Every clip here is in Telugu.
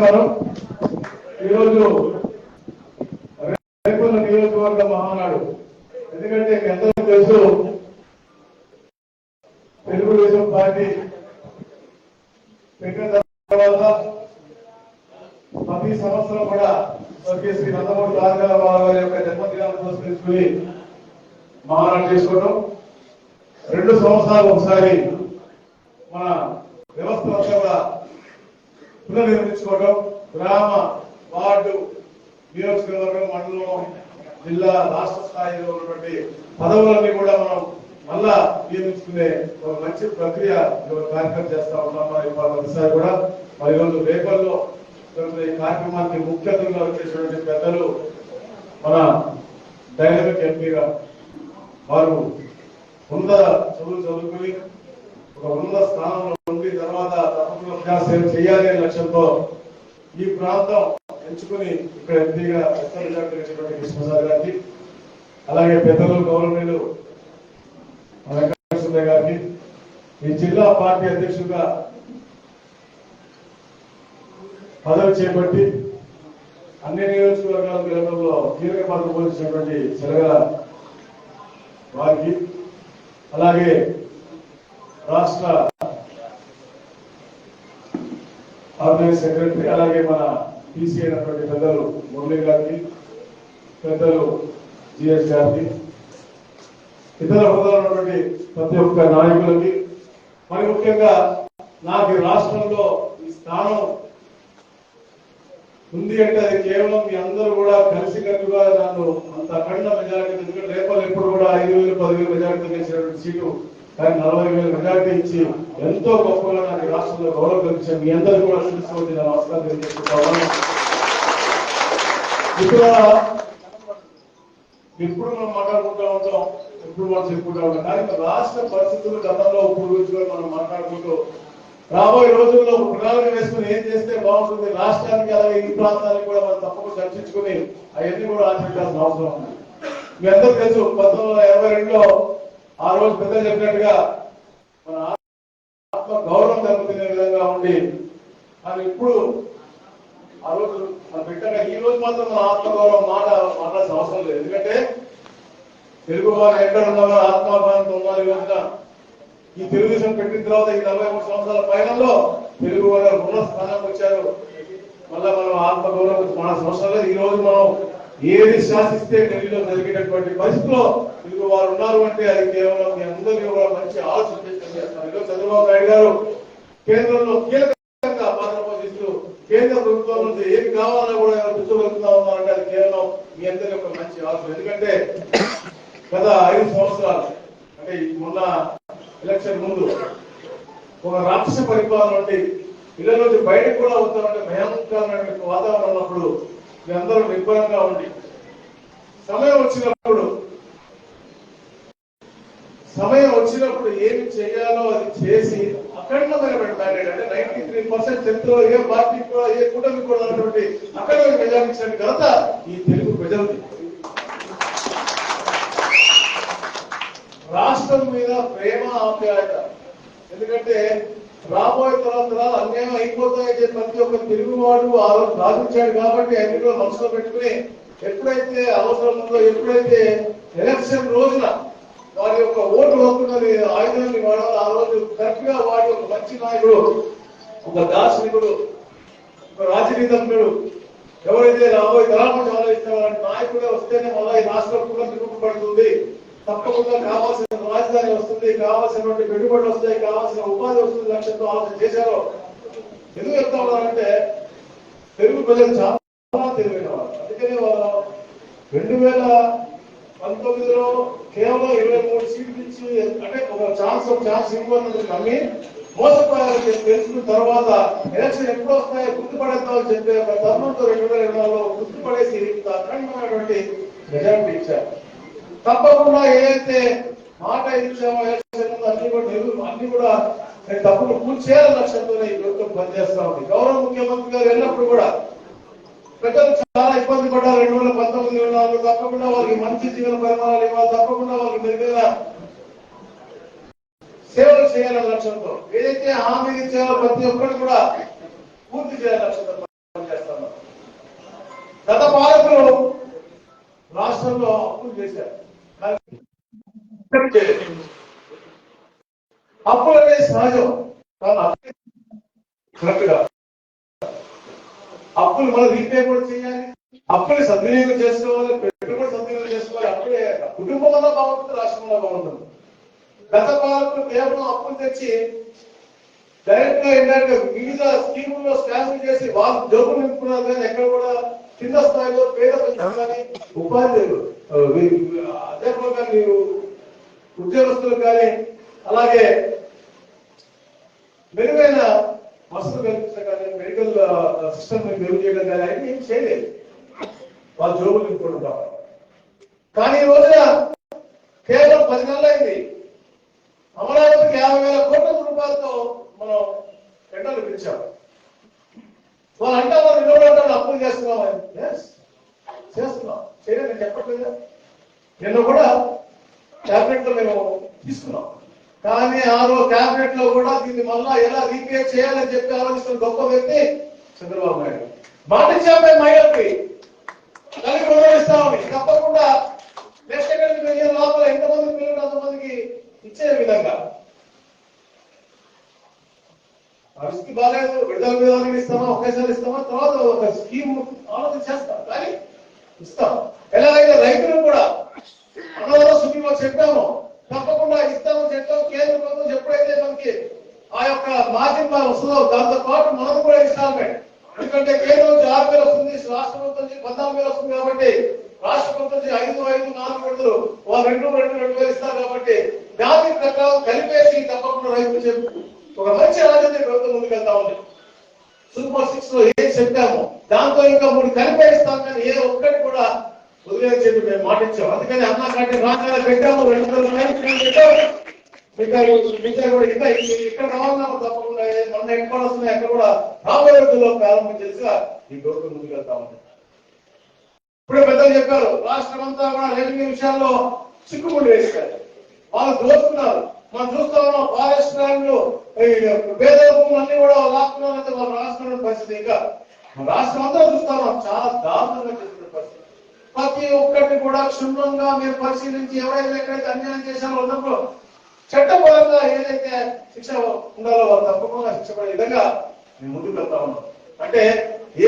నమస్కారం. ఈరోజు రేపల్ల నియోజకవర్గ మహానాడు. ఎందుకంటే ఎంతో తెలుసు తెలుగుదేశం పార్టీ పెట్టిన తర్వాత ప్రతి సంవత్సరం కూడా స్వర్గీయ శ్రీ నందమూరి తారక రామారావు గారి యొక్క జన్మదినాన్ని పురస్కరించుకుని మహానాడు చేసుకోవడం రెండు సంవత్సరాలు ఒకసారి మన వ్యవస్థ అంతా కూడా పునర్నిర్మించుకోవడం గ్రామ వార్డు నియోజకవర్గం మండలం జిల్లా రాష్ట్ర స్థాయిలో ఉన్నటువంటి పదవులన్నీ కూడా మనం మళ్ళా నియమించుకునే ఒక మంచి ప్రక్రియ కార్యక్రమం చేస్తా ఉన్నాం. ఇవాళ ఒకసారి కూడా మరి ఈరోజు రేపల్లో జరుగుతున్న ఈ కార్యక్రమానికి ముఖ్య అతిథిగా వచ్చేటువంటి పెద్దలు మన డైనమిక్ ఎంపీగా వారు ఉన్నత చదువులు చదువుకుని ఒక ఉన్నత స్థానంలో ఉండి తర్వాత తప్పకుండా ప్రజాసేవ చేయాలి అనే లక్ష్యంతో ఈ ప్రాంతం ఎంచుకుని ఇక్కడ ఎంపీగా విస్తరించినటువంటి కృష్ణసారి గారికి అలాగే పెద్దలు గౌరవనీయులు మన వెంకటేశ్వర గారికి ఈ జిల్లా పార్టీ అధ్యక్షుడిగా పదవి చేపట్టి అన్ని నియోజకవర్గాల గెలవడంలో కీలక పాత్ర పోషించినటువంటి సెలగల వారికి అలాగే రాష్ట్ర ఆర్గనైజ్ సెక్రటరీ అలాగే మన టీసీ అయినటువంటి పెద్దలు మురళి గారికి పెద్దలు జిఎస్ గారికి ఇతర హోదాలున్నటువంటి ప్రతి ఒక్క నాయకులకి మరి ముఖ్యంగా నాకు రాష్ట్రంలో ఈ స్థానం ఉంది అంటే అది కేవలం మీ అందరూ కూడా కలిసికట్టుగా నన్ను అంత అఖండ మెజారిటీ ఎందుకంటే రేపలు ఎప్పుడు కూడా ఐదు వేలు పదివేలు మెజారిటీ గెలిచినటువంటి సీటు కానీ నలభై వేలు మెజారిటీ ఇచ్చి ఎంతో గొప్పగా రాష్ట్రంలో గౌరవ కల్పించిన మీ అందరికీ కూడా తెలుసుకోవచ్చు నమస్కారం తెలియజేసుకుంటాను ఇక్కడ ఎప్పుడు మనం మాట్లాడుకుంటూ ఉంటాం ఎప్పుడు మనం చెప్పుకుంటూ ఉంటాం. కానీ రాష్ట్ర పరిస్థితులు గతంలో ఇప్పుడు గురించి కూడా మనం మాట్లాడుకుంటూ రాబోయే రోజుల్లో ప్రణాళిక వేసుకుని ఏం చేస్తే బాగుంటుంది రాష్ట్రానికి అలాగే ఈ ప్రాంతానికి కూడా మనం తప్పకుండా చర్చించుకుని అవన్నీ కూడా ఆచరించాల్సిన అవసరం ఉంది. మీ అందరూ తెలుసు పంతొమ్మిది వందల ఇరవై రెండులో ఆ రోజు పెద్ద చెప్పినట్టుగా మన ఆత్మ గౌరవం దెబ్బతినే విధంగా ఉండి అది ఇప్పుడు ఆ రోజు మన బిడ్డగా ఈ రోజు మాత్రం మన ఆత్మగౌరవం మాట మాట్లాడాల్సిన అవసరం లేదు. ఎందుకంటే తెలుగు వారు ఎక్కడ ఉన్నారో ఆత్మాభిమానంతో ఉన్నారు ఈ రోజున ఈ తెలుగుదేశం పెట్టిన తర్వాత ఈ నలభై మూడు సంవత్సరాల పయనంలో తెలుగు వారు ఉన్న స్థానానికి వచ్చారు. మళ్ళా మనం ఆత్మగౌరవం మన అవసరం లేదు. ఈ రోజు మనం ఏది శాసిస్తే ఢిల్లీలో జరిగేటటువంటి పరిస్థితిలో తెలుగు వారు ఉన్నారు అంటే అది కేవలం మీ అందరికీ కూడా మంచి ఆలోచన చేస్తాను చంద్రబాబు నాయుడు గారు కేంద్రంలో కీలకంగా పాత్ర పోషిస్తూ కేంద్ర ప్రభుత్వం నుంచి ఏమి కావాలన్నా కూడా పుచ్చుకెళ్తున్నా ఉన్నారంటే అది కేవలం మీ అందరి యొక్క మంచి ఆలోచన ఎందుకంటే గత ఐదు సంవత్సరాలు అంటే మొన్న ఎలక్షన్ ముందు ఒక రాక్షస పరిపాలన నుండి ఇళ్ళ నుంచి బయటకు కూడా వస్తామంటే భయంకరమైన వాతావరణం ఉన్నప్పుడు మీ అందరూ నిర్భయంగా ఉండి. సమయం వచ్చినప్పుడు సమయం వచ్చినప్పుడు ఏమి చేయాలో అది చేసి అఖండమైన మ్యాండేట్ అంటే నైన్టీ త్రీ పర్సెంట్ చరిత్రలో ఏ పార్టీ కూడా ఏ కూటమి కూడా ఉన్నటువంటి అఖండమైన మెజార్టీ ఇచ్చిన ఘనత ఈ తెలుగు ప్రజలది. రాష్ట్రం మీద ప్రేమ ఆప్యాయత. ఎందుకంటే రాబోయే తరాలు అన్యాయం అయిపోతాయని ప్రతి ఒక్క తెలుగువాడు ఆ రోజు సాధించాడు కాబట్టి అన్ని కూడా మనసులో పెట్టుకుని ఎప్పుడైతే అవసరం ఉందో ఎప్పుడైతే ఎలక్షన్ రోజున వారి యొక్క ఓటు హక్కుని ఆయుధాన్ని వాడాలి ఆ రోజు కరెక్ట్గా వాడి ఒక మంచి నాయకుడు ఒక దార్శనికుడు ఒక రాజనీతజ్ఞుడు ఎవరైతే రాబోయే తరాలను ఆలోచిస్తారో నాయకుడే వస్తేనే మళ్ళీ ఈ రాష్ట్రం కూడా తిరుగుపడుతుంది తప్పకుండా కావాల్సిన రాజధాని వస్తుంది కావాల్సినటువంటి పెట్టుబడులు వస్తాయి కావాల్సిన ఉపాధి వస్తుంది లక్ష్యంతో ఆలోచన చేశారు. ఎందుకు చెప్తా ఉన్నారంటే తెలుగు ప్రజలు చాలా తెలివైన వాళ్ళు. అందుకనే వాళ్ళు రెండు వేల పంతొమ్మిదిలో కేవలం ఇరవై మూడు సీట్లు ఇచ్చి అంటే ఒక ఛాన్స్ ఒక ఛాన్స్ ఇవ్వాలని నమ్మి మోసపోయారని చెప్పి తెలుసుకున్న తర్వాత ఎలక్షన్ ఎప్పుడు వస్తాయో గుర్తుపడేద్దామని చెప్పి ఒక తరుణంతో రెండు వేల ఇరవై నాలుగులో గుర్తుపడేసి ఇంత మెజారిటీ ఇచ్చారు. తప్పకుండా ఏదైతే మాట ఇచ్చామో అన్ని కూడా అన్ని కూడా నేను తప్పకుండా పూర్తి లక్ష్యంతోనే ఈ ప్రభుత్వం పనిచేస్తా ఉంది. గౌరవ ముఖ్యమంత్రి గారు వెళ్ళినప్పుడు కూడా ప్రజలు చాలా ఇబ్బంది పడ్డారు. రెండు వేల పంతొమ్మిది వేల తప్పకుండా వాళ్ళకి మంచి జీవన పరిమాణాలు ఇవ్వాలి తప్పకుండా వాళ్ళకి మెరుగైన సేవలు చేయాలనే లక్ష్యంతో ఏదైతే హామీ ఇచ్చారో ప్రతి ఒక్కరు కూడా పూర్తి చేయాలని లక్ష్యంతో పనిచేస్తాను గత పాలకులు రాష్ట్రంలో అప్పులు చేశారు. అప్పులు అనేది సహజం. కానీ కరెక్ట్గా అప్పులు మనం రీపే కూడా చేయాలి. అప్పులు సద్వినియోగం చేసుకోవాలి పెట్టుబడి సద్వినియోగం చేసుకోవాలి. అప్పుడే కుటుంబంలో బాగుంటుంది రాష్ట్రంలో బాగుంటుంది. గత పాలకులు కేవలం అప్పులు తెచ్చి డైరెక్ట్గా ఇండైరెక్ట్గా వివిధ స్కీముల్లో స్కామ్ చేసి వాళ్ళు జబ్బులు నింపుకున్నారు కానీ ఎక్కడ కూడా కింద స్థాయిలో పేద కానీ ఉపాధ్యాయులు అధ్యాపకులు కానీ ఉద్యోగస్తులు కానీ అలాగే మెరుగైన వసతులు కల్పించడం కానీ మెడికల్ సిస్టమ్ మెరుగు చేయడం కానీ ఆయన ఏం చేయలేదు. వాళ్ళ జోబులు ఇంకోటి కానీ ఈ రోజున కేవలం పది నెలలు అయింది. అమరావతికి యాభై వేల కోట్ల రూపాయలతో మనం టెండర్లు పిలిచాము వాళ్ళు అంటే వాళ్ళు నిలబడి అప్పులు చేస్తున్నాం ఎస్ చేస్తున్నాం చేయలేదు నేను చెప్పట్లేదా. నిన్న కూడా క్యాబినెట్లో మేము తీసుకున్నాం. కానీ ఆ రోజు క్యాబినెట్లో కూడా దీన్ని మళ్ళా ఎలా రీపేర్ చేయాలని చెప్పి ఆలోచిస్తున్న గొప్ప వ్యక్తి చంద్రబాబు నాయుడు. మాట చెప్పే మహిళకి కలిగి గౌరవిస్తామని తప్పకుండా నెక్స్ట్ ఎక్కడికి లోపల ఎంతమంది పిల్లలు అంతమందికి ఇచ్చే విధంగా పరిస్థితి బాగాలేదు విడుదల విధానం ఇస్తామా ఒకేసారి ఇస్తామా? తర్వాత ఒక స్కీమ్ ఆలోచన చేస్తాం. కానీ ఇస్తాం. ఎలాగైతే రైతులు కూడా అన్నవరం సుప్రీంలో చెప్పాము. తప్పకుండా ఇస్తామని చెప్పాము. కేంద్ర ప్రభుత్వం ఎప్పుడైతే మనకి ఆ యొక్క మార్జిన్ బాగా వస్తుందో దాంతో పాటు మనం కూడా ఇన్స్టాల్మెంట్. ఎందుకంటే కేంద్రం నుంచి ఆరు వేలు వస్తుంది రాష్ట్ర ప్రభుత్వం నుంచి పద్నాలుగు వేలు వస్తుంది కాబట్టి రాష్ట్ర ప్రభుత్వం నుంచి ఐదు ఐదు నాలుగు విడుదలు వాళ్ళు రెండు రెండు రెండు వేలు ఇస్తారు కాబట్టి జాతి ప్రకారం కలిపేసి తప్పకుండా రైతులు చెప్పు. ఒక మంచి ఆలోచన ప్రభుత్వం ముందుకెళ్తా ఉంది. సూపర్ సిక్స్లో ఏం చెప్పామో దాంతో ఇంకా మూడు కనిపేస్తాం కానీ ఏ ఒక్కటి కూడా వదిలేదు చెప్పి మేము మాటించాం అందుకని అన్నా కంటే రాగానే పెట్టాము రెండు వందల మిగతా మిగతా కూడా ఇంకా ఇక్కడ రావాలన్నా తప్పకుండా మొన్న ఎక్కడ వస్తున్నాయి అక్కడ కూడా రాబోయే రోజుల్లో ప్రారంభం చేసి ఈ ప్రభుత్వం ముందుకెళ్తా ఉంది. ఇప్పుడు పెద్దలు చెప్పారు రాష్ట్రం అంతా కూడా రెవెన్యూ విషయాల్లో చిక్కుముడి వేస్తారు వాళ్ళు దోస్తున్నారు. మనం చూస్తా ఉన్నాం ఫారెస్ట్ ల్యాండ్లు పేద అన్ని కూడా లాక్కున్నారంటే వాళ్ళు రాష్ట్రంలో పరిస్థితి ఇంకా. రాష్ట్రం అంతా చూస్తా ఉన్నాం చాలా దారుణంగా చేస్తున్న పరిస్థితి. ప్రతి ఒక్కరిని కూడా క్షుణ్ణంగా మీరు పరిశీలించి ఎవరైతే ఎక్కడైతే అన్యాయం చేశారో ఉన్నప్పుడు చట్టపరంగా ఏదైతే శిక్ష ఉండాలో వాళ్ళు తప్పకుండా శిక్ష పడే విధంగా మేము ముందుకు వెళ్తా ఉన్నాం. అంటే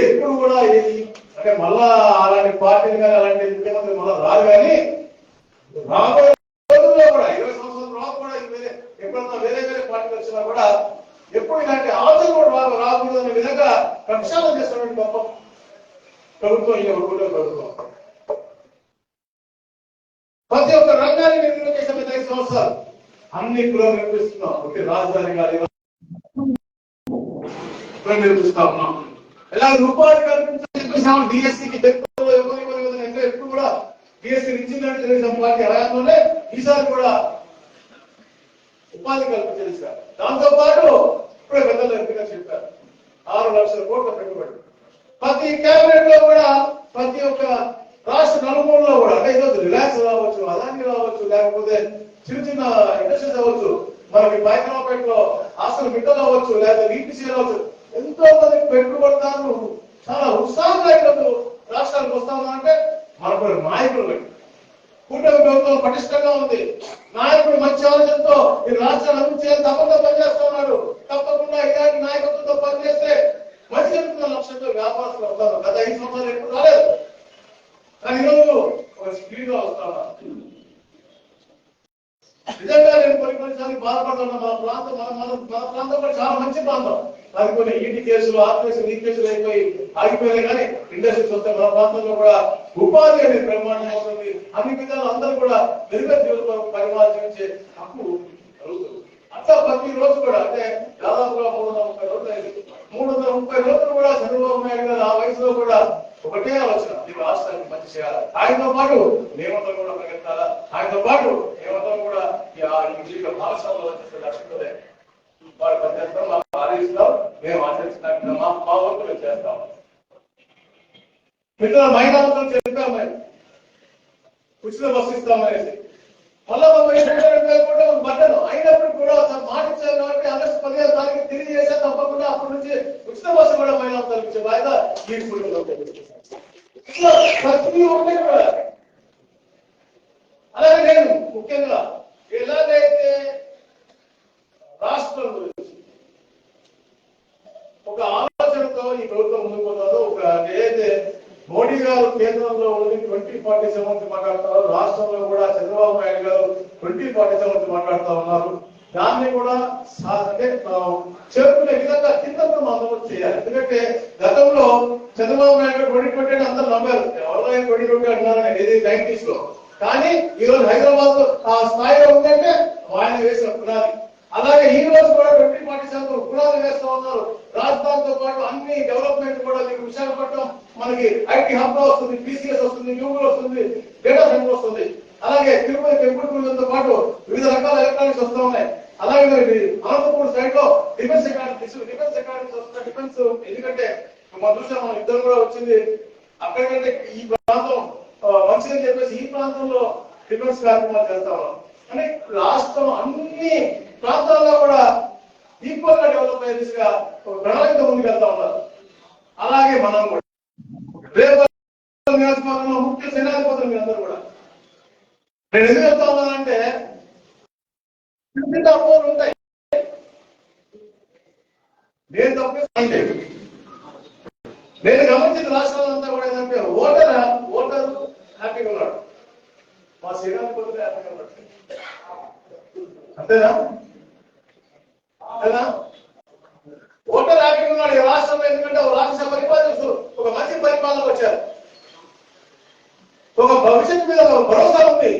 ఎప్పుడు కూడా ఏది అంటే మళ్ళా అలాంటి పార్టీలు కానీ అలాంటి ముఖ్యమంత్రి మళ్ళా రారు కానీ రాబోయే రోజుల్లో కూడా ఇరవై సంవత్సరాల తర్వాత కూడా ఇది వేరే ఎప్పుడన్నా వేరే వేరే పార్టీలు వచ్చినా కూడా ఎప్పుడు ఇలాంటి ఆలోచన కూడా వారు రాకూడదు అనే విధంగా ప్రక్షాళన చేస్తున్నటువంటి గొప్ప ప్రభుత్వం ఈ ఒకటో ప్రభుత్వం. ప్రతి ఒక్క రంగాన్ని నిర్ణయం చేసిన గత ఐదు సంవత్సరాలు అన్ని కూడా నిర్మిస్తున్నాం ఒకే రాజధాని గారి నిర్మిస్తా ఉన్నాం. ఎలా రూపాయలు కల్పించాలి డిఎస్సికి ఎప్పుడు కూడా డిఎస్సి ఇచ్చిందంటే తెలుగుదేశం పార్టీ హయాంలోనే ఈసారి కూడా ఉపాధి కల్పించాలి సార్ దాంతో పాటు ఇప్పుడే పెద్దలు ఎంపిక చెప్పారు. ఆరు లక్షల కోట్ల పెట్టుబడి. ప్రతి కేబినెట్లో కూడా ప్రతి ఒక్క రాష్ట్ర నలుమూలలో కూడా అంటే ఈరోజు రిలాక్స్ రావచ్చు అలాంటి రావచ్చు లేకపోతే చిన్న చిన్న ఇండస్ట్రీస్ అవ్వచ్చు మనకి పైకరాపేటలో అసలు మిట్టలు అవ్వచ్చు లేదా ఈపీసీ అవ్వచ్చు. ఎంతో మంది పెట్టుబడిదారులు చాలా ఉత్సాహంగా ఈరోజు రాష్ట్రానికి వస్తా ఉన్నారంటే మనకు నాయకులు కూటమి ప్రభుత్వం పటిష్టంగా ఉంది. నాయకుడు మంచి ఆలోచనతో ఈ రాష్ట్రాన్ని అభివృద్ధి చేయాలి తప్పకుండా పనిచేస్తా ఉన్నాడు తప్పకుండా ఇలాంటి నాయకత్వంతో పనిచేస్తే మంచి జరుగుతున్న లక్ష్యంతో వ్యాపారస్తులు అవుతారు గత ఐదు సంవత్సరాలు ఎప్పుడు రాలేదు. కానీ ఈరోజు ఒక స్పీడ్గా నిజంగా నేను కొన్ని కొన్నిసార్లు బాధపడుతున్నా. మన ప్రాంతం మన మన మన ప్రాంతం కూడా చాలా మంచి ప్రాంతం. అది కొన్ని ఈటీ కేసులు ఆ కేసులు ఈ కేసులు అయిపోయి ఆగిపోయినాయి. కానీ ఇండస్ట్రీస్ వస్తే మన ప్రాంతంలో కూడా ఉపాధి అనేది బ్రహ్మాండంగా ఉంటుంది అన్ని విధాలు అందరూ కూడా మెరుగైన జీవితం పరిమాణించే హక్కు కలుగుతుంది. అట్లా ప్రతి రోజు కూడా అంటే దాదాపుగా మూడు వందల ముప్పై రోజులు అయింది. మూడు వందల ముప్పై రోజులు కూడా చంద్రబాబు నాయుడు గారు ఆ వయసులో కూడా ఒకటే ఆలోచన. ఈ రాష్ట్రానికి మంచి చేయాలి? ఆయనతో పాటు మేమంతా కూడా ప్రగతాలా ఆయనతో పాటు మేమంతా కూడా ఈ జీవిత భాగస్వామ్యం వచ్చేసే లక్ష్యంతోనే వారు పనిచేస్తాం మాకు ఆదేశిస్తాం మేము ఆచరించడానికి మా మా వంతులు చేస్తాం. మిత్రుల మహిళలతో ఇసులో వసిస్తామనేసి ఉచిత బస్సు మళ్ళా మనం ఏంటంటే రెండు అయినప్పుడు కూడా తను మాట కాబట్టి ఆగస్టు పదిహేను తారీఖు తిరిగి చేసే తప్పకుండా అప్పటి నుంచి ఉచిత బస్సు కూడా మహిళా తరలించే బాధ్యత ఈ కుటుంబంలో ఇట్లా ప్రతి ఒక్కటి కూడా అలాగే నేను ముఖ్యంగా ఎలాగైతే రాష్ట్రం గురించి ఒక ఆలోచనతో ఈ ప్రభుత్వం ముందుకు ఒక ఏదైతే మోడీ గారు కేంద్రంలో ఉండి ట్వంటీ ఫార్టీ సెవెన్ మాట్లాడతారు రాష్ట్రంలో కూడా చంద్రబాబు నాయుడు గారు ట్వంటీ ఫార్టీ సెవెన్ మాట్లాడుతూ ఉన్నారు. దాన్ని కూడా అంటే చేరుకునే విధంగా కింద మాత్రం చేయాలి. ఎందుకంటే గతంలో చంద్రబాబు నాయుడు కొడి కొట్టాడు అందరూ నమ్మారు. ఎవరైనా కొడి కొట్టి అంటున్నారని ఏది నైన్టీస్లో. కానీ ఈ రోజు హైదరాబాద్లో ఆ స్థాయిలో ఉందంటే ఆయన వేసిన పునాది. అలాగే ఈ రోజు కూడా ట్వంటీ ఫార్టీ శాతం పునాది వేస్తూ ఉన్నారు. రాజధానితో పాటు అన్ని డెవలప్మెంట్ కూడా మీకు విశాఖపట్నం మనకి ఐటీ హబ్ వస్తుంది బీసీఎస్ వస్తుంది గూగుల్ వస్తుంది డేటా సెంటర్ వస్తుంది. అలాగే తిరుపతి టెంపుల్తో పాటు వివిధ రకాల ఎలక్ట్రానిక్స్ వస్తూ ఉన్నాయి. అలాగే మరి అనంతపూర్ సైడ్లో డిఫెన్స్ అకాడమీస్ డిఫెన్స్ అకాడమీస్ వస్తున్న డిఫెన్స్ ఎందుకంటే మనం చూసాం మన ఇద్దరు కూడా వచ్చింది. అక్కడికంటే ఈ ప్రాంతం మంచిదని చెప్పేసి ఈ ప్రాంతంలో డిఫెన్స్ కార్యక్రమాలు చేస్తా ఉన్నాం. కానీ రాష్ట్రం అన్ని ప్రాంతాల్లో కూడా ఈక్వల్గా డెవలప్ అయ్యే దిశగా ప్రణాళిక ముందుకు వెళ్తా ఉన్నారు. అలాగే మనం కూడా. రేపు నియోజకవర్గంలో ముఖ్య సేనాధిపతులు మీరందరూ కూడా. నేను ఎందుకు చెప్తా ఉన్నానంటే చిన్న అపోహలు ఉంటాయి. నేను తప్పే అంటే నేను గమనించిన రాష్ట్రాలు అంతా కూడా ఏంటంటే ఓటర్ ఓటర్ హ్యాపీగా ఉన్నాడు. మా శ్రీరామ్ శ్రీరామపురం హ్యాపీగా ఉన్నాడు. అంతేనా? అంతేనా? ఓటర్ హ్యాపీగా ఉన్నాడు. ఈ రాష్ట్రంలో ఎందుకంటే ఒక రాష్ట్ర పరిపాలన ఒక మంచి పరిపాలన వచ్చారు. ఒక భవిష్యత్తు మీద ఒక భరోసా ఉంది.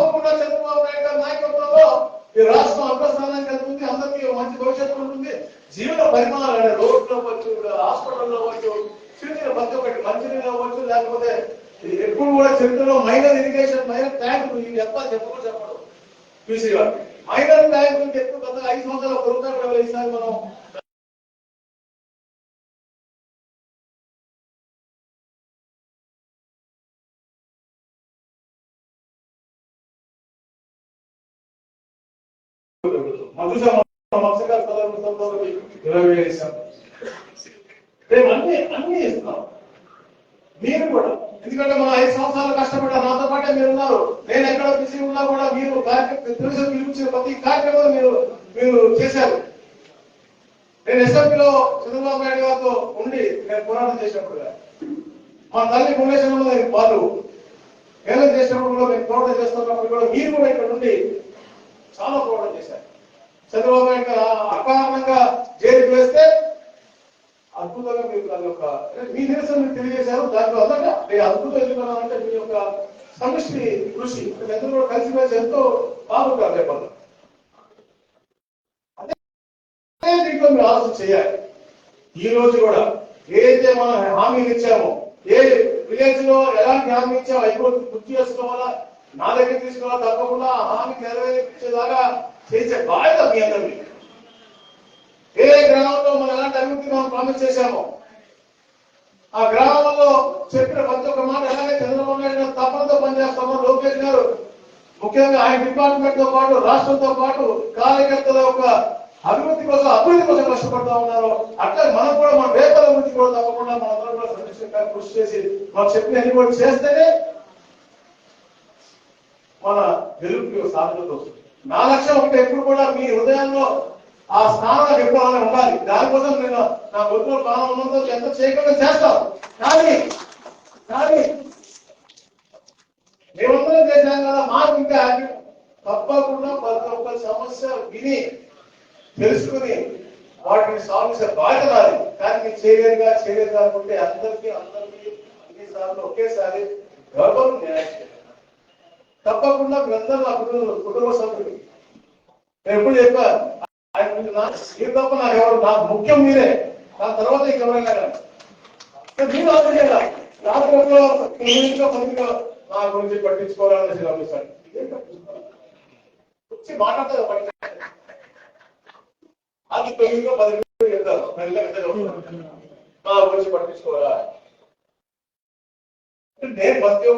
తప్పకుండా చంద్రబాబు నాయుడు గారి నాయకత్వంలో ఈ రాష్ట్రం అగ్రస్థానానికి వెళ్తుంది అందరికీ మంచి భవిష్యత్తు ఉంటుంది జీవన పరిమాణాలు అంటే రోడ్లు అవ్వచ్చు హాస్పిటల్లో అవ్వచ్చు చిన్న చిన్న ప్రతి ఒక్కటి మంచినీళ్ళు అవ్వచ్చు లేకపోతే ఎప్పుడు కూడా చరిత్రలో మైనర్ ఇరిగేషన్ మైనర్ ట్యాంక్ ఇది ఎంత చెప్పకుండా చెప్పడు పీసీ గారు మైనర్ ట్యాంక్ గురించి ఎక్కువ ఐదు సంవత్సరాల ప్రభుత్వం ఈసారి మనం. మధుస మత్స్యకార ఇరవై వేలు ఇస్తాం అన్ని అన్ని మీరు కూడా ఎందుకంటే మనం ఐదు సంవత్సరాలు కష్టపడ్డా నాతో పాటే మీరు ఉన్నారు నేను ఎక్కడ బిజీ ఉన్నా కూడా మీరు తెలుసు పిలిపించిన ప్రతి కార్యక్రమం మీరు మీరు చేశారు నేను ఎస్ఎంపీలో చంద్రబాబు నాయుడు గారితో ఉండి నేను పోరాటం చేసినప్పుడు మా తల్లి భువనేశ్వరంలో నేను పాలు ఏదో చేసినప్పుడు కూడా మేము పోరాటం చేస్తున్నప్పుడు కూడా మీరు కూడా ఇక్కడ ఉండి చాలా పోరాటం చేశారు చంద్రబాబు నాయుడు అకారణంగా జైలుకి వేస్తే అద్భుతంగా మీరు దాని యొక్క మీ నిరసన తెలియజేశారు దాంట్లో అందగా. నేను అద్భుతం ఎందుకున్నానంటే మీ యొక్క సమిష్టి కృషి మీరు కూడా కలిసి వేసి ఎంతో బాగుంటారు రేపు అదే దీంట్లో మీరు ఆలోచన చేయాలి. ఈ రోజు కూడా ఏదైతే మనం హామీలు ఇచ్చామో ఏ విలేజ్లో ఎలాంటి హామీ ఇచ్చామో అయిపోతుంది గుర్తు చేసుకోవాలా? నా దగ్గర తీసుకున్న తప్పకుండా ఆ హామీ నెరవేర్చేలాగా చేసే బాధ్యత మీ అందరినీ ఏ గ్రామంలో మనం ఎలాంటి అభివృద్ధి మనం ప్రామిస్ చేశామో ఆ గ్రామంలో చెప్పిన ప్రతి ఒక్క మాట ఎలాగే చంద్రబాబు నాయుడు గారు పనిచేస్తామో లోకేష్ గారు ముఖ్యంగా ఆయన డిపార్ట్మెంట్తో పాటు రాష్ట్రంతో పాటు కార్యకర్తల యొక్క అభివృద్ధి కోసం అభివృద్ధి కోసం కష్టపడతా ఉన్నారు అట్లా మనం కూడా మన వేపల గురించి కూడా తప్పకుండా మన అందరం కూడా కృషి చేసి మాకు చెప్పిన అన్ని కూడా చేస్తేనే మన గెలుపుకి సాధనతో. నా లక్ష్యం ఒకటి ఎప్పుడు కూడా మీ హృదయంలో ఆ స్థానం ఎప్పుడు అలా ఉండాలి. దానికోసం నేను నా గొంతులో ప్రాణం ఉన్నంతో ఎంత చేయకుండా చేస్తాం. కానీ కానీ మేమందరం చేశాం కదా. మాకు ఇంకా తప్పకుండా ప్రతి ఒక్క సమస్య విని తెలుసుకుని వాటిని సాల్వ్ చేసే బాధ్యత కానీ మీరు చేయలేరుగా చేయలేదు అనుకుంటే అందరికీ అందరికీ అన్నిసార్లు ఒకేసారి గర్వం న్యాయం చేయాలి తప్పకుండా మీరందరూ నా కుటుంబ కుటుంబ సభ్యులు. నేను ఎప్పుడు చెప్పా ఆయన మీరు తప్ప నాకు ఎవరు నా ముఖ్యం మీరే. నా తర్వాత ఇంకెవరైనా మీరు ఆలోచన చేయాలి? రాత్రిలో ఇంట్లో మందిగా నా గురించి పట్టించుకోవాలని గమనిస్తాను వచ్చి మాట్లాడతారు అది తొమ్మిదిలో పది నిమిషాలు వెళ్తారు నా గురించి పట్టించుకోవాలా? నేను మద్యం